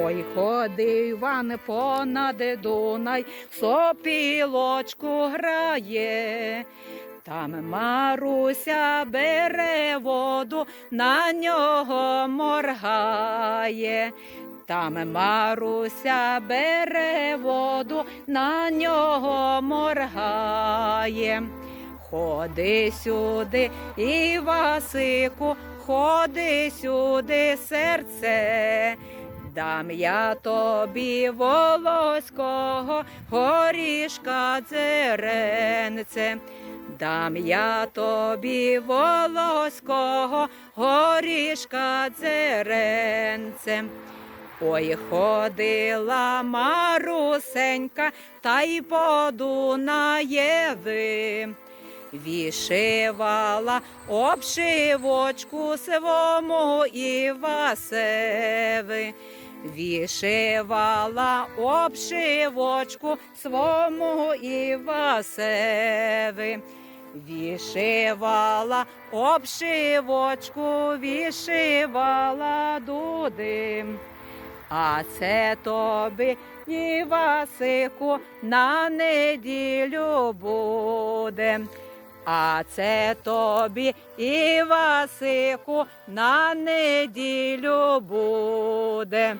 Ой, ходив Іван понад Дунай, сопілочку грає. Там Маруся бере воду, на нього моргає. Там Маруся бере воду, на нього моргає. Ходи сюди, і Васику, ходи сюди, серце. Дам я тобі волоського горішка дзеренце. Дам я тобі волоського горішка дзеренце. Ой, ходила Марусенька, та й по Дунаєви. Вішивала обшивочку свому Івасеви. Вішивала обшивочку свому Івасеви. Вішивала обшивочку, вішивала дуди. А це тобі, Івасику, на неділю буде. А це тобі, Івасику, на неділю буде.